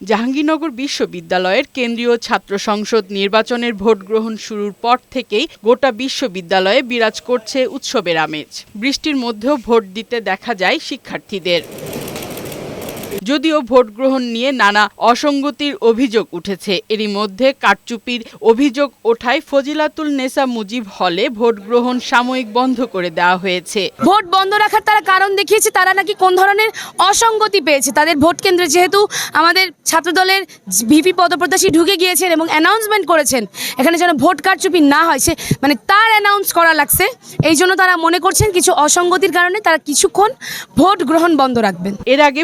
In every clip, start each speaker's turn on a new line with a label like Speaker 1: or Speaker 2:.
Speaker 1: জাহাঙ্গীরনগর বিশ্ববিদ্যালয়ের কেন্দ্রীয় ছাত্র সংসদ নির্বাচনের ভোট গ্রহণ শুরুর পর থেকেই গোটা বিশ্ববিদ্যালয়ে বিরাজ করছে উৎসবের আমেজ। বৃষ্টির মধ্যেও ভোট দিতে দেখা যায় শিক্ষার্থীদের। যদিও ভোট গ্রহণ নিয়ে নানা অসঙ্গতির অভিযোগ উঠেছে। এরই মধ্যে কারচুপির অভিযোগ ওঠায় ফজিলাতুল নেসা মুজিব হলে ভোট গ্রহণ সাময়িক বন্ধ করে দেওয়া হয়েছে।
Speaker 2: ভোট বন্ধ রাখার তারা কারণ দেখিয়েছে তারা নাকি কোন ধরনের অসঙ্গতি পেয়েছে। তাদের ভোট কেন্দ্রে যেহেতু আমাদের ছাত্রদলের ভিপি পদপ্রত্যাশী ঢুকে গিয়েছেন এবং অ্যানাউন্সমেন্ট করেছেন এখানে যেন ভোট কারচুপি না হয় সে মানে তার অ্যানাউন্স করা লাগছে। এই জন্য তারা মনে করছেন কিছু অসঙ্গতির কারণে তারা কিছুক্ষণ ভোট গ্রহণ বন্ধ রাখবেন।
Speaker 1: এর আগে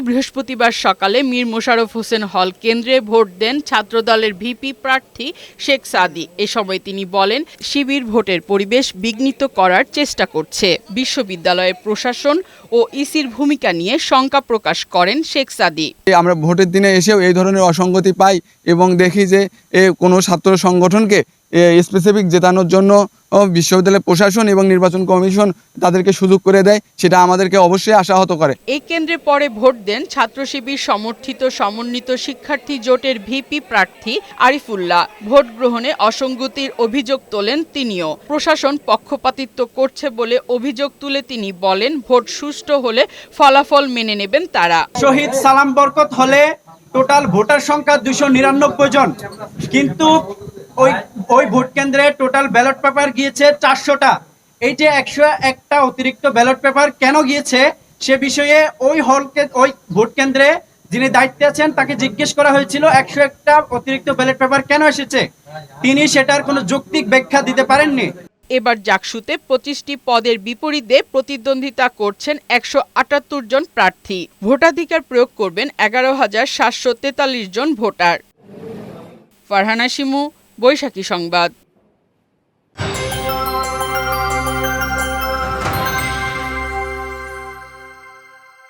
Speaker 1: বৃহস্পতিবার সকালে মীর মোশারফ হোসেন হল কেন্দ্রে ভোট দেন ছাত্রদলের ভিপি প্রার্থী শেখ সাদি। এ সময় তিনি বলেন, শিবির ভোটের পরিবেশ বিঘ্নিত করার চেষ্টা করছে। বিশ্ববিদ্যালয়ের প্রশাসন ও ইসির ভূমিকা নিয়ে শঙ্কা প্রকাশ করেন শেখ সাদি।
Speaker 3: আমরা ভোটের দিনে এসেও এই ধরনের অসঙ্গতি পাই এবং দেখি যে কোনো ছাত্র সংগঠনকে স্পেসিফিক জেতানোর জন্য বিশ্ববিদ্যালয় প্রশাসন এবং নির্বাচন কমিশন তাদেরকে সুযোগ করে দেয় সেটা আমাদেরকে অবশ্যই আশাহত করে।
Speaker 1: এই কেন্দ্রে পরে ভোট দেন ছাত্র শিবির সমর্থিত সমন্বিত শিক্ষার্থী জোটের ভিপি প্রার্থী আরিফুল্লাহ। ভোট গ্রহণে অসঙ্গতির অভিযোগ তোলেন তিনিও। প্রশাসন পক্ষপাতিত্ব করছে বলে অভিযোগ তুলে তিনি বলেন ভোট সুষ্ঠু হলে ফলাফল মেনে নেবেন তারা।
Speaker 4: শহীদ সালাম বরকত হলে টোটাল ভোটার সংখ্যা দুশো নিরানব্বই জন। কিন্তু ওই ওই ভোট কেন্দ্রে টোটাল ব্যালট পেপার গিয়েছে চারশোটা। এই যে একশো একটা অতিরিক্ত ব্যালট পেপার কেন গিয়েছে সে বিষয়ে ওই হলকে, ওই ভোট কেন্দ্রে যিনি দায়িত্বে আছেন তাকে জিজ্ঞেস করা হয়েছিল, একশো একটা অতিরিক্ত ব্যালট পেপার কেন এসেছে? তিনি সেটার কোনো যৌক্তিক ব্যাখ্যা দিতে পারেননি।
Speaker 1: এবার জাকসুতে পঁচিশটি পদের বিপরীতে প্রতিদ্বন্দ্বিতা করছেন একশো আটাত্তর জন প্রার্থী। ভোটাধিকার প্রয়োগ করবেন এগারো হাজার সাতশো তেতাল্লিশ জন ভোটার। ফারহানা শিমু বৈশাখী সংবাদ।